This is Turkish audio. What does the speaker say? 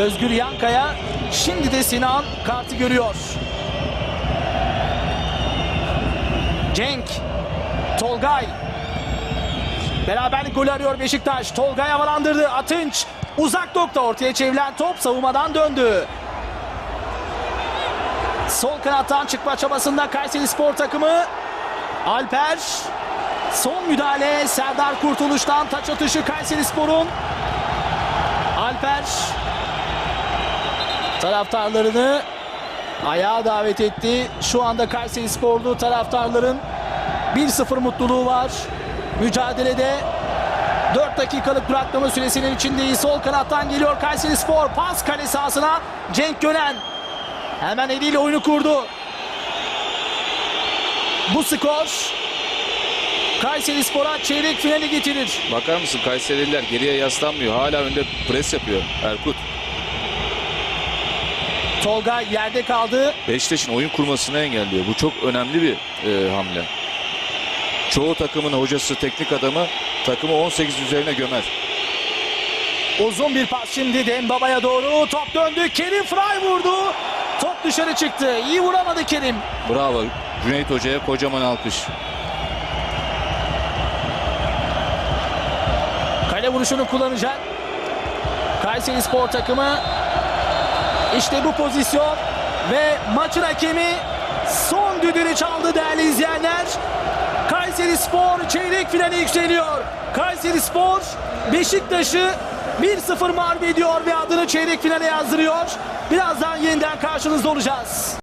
Özgür Yankaya. Şimdi de Sinan kartı görüyor. Cenk. Tolgay. Beraberlik golü arıyor Beşiktaş. Tolgay havalandırdı. Atınç. Uzak nokta ortaya çevrilen top savunmadan döndü. Sol kanattan çıkma çabasında Kayseri Spor takımı. Alper. Son müdahale Serdar Kurtuluş'tan taç atışı Kayseri Spor'un. Alper taraftarlarını ayağa davet etti. Şu anda Kayseri Sporlu taraftarların 1-0 mutluluğu var. Mücadelede 4 dakikalık duraklama süresinin içindeyiz. Sol kanattan geliyor Kayseri Spor. Pas kale sahasına Cenk Gönen. Hemen eliyle oyunu kurdu. Bu skor Kayseri Spor'a çeyrek finali getirir. Bakar mısın Kayserililer geriye yaslanmıyor. Hala önde pres yapıyor Erkut. Tolga yerde kaldı. Beşiktaş'ın oyun kurmasını engelliyor. Bu çok önemli bir e, hamle. Çoğu takımın hocası, teknik adamı takımı 18 üzerine gömer. Uzun bir pas şimdi Dembaba'ya doğru. Top döndü. Kerim Fray vurdu. Top dışarı çıktı. İyi vuramadı Kerim. Bravo. Cüneyt Hoca'ya kocaman alkış. Kale vuruşunu kullanacak. Kayseri Spor takımı. İşte bu pozisyon. Ve maçın hakemi son düdüğünü çaldı değerli izleyenler. Kayseri Spor çeyrek finale yükseliyor. Kayseri Spor Beşiktaş'ı 1-0 mağlup ediyor ve adını çeyrek finale yazdırıyor. Birazdan yeniden karşınızda olacağız.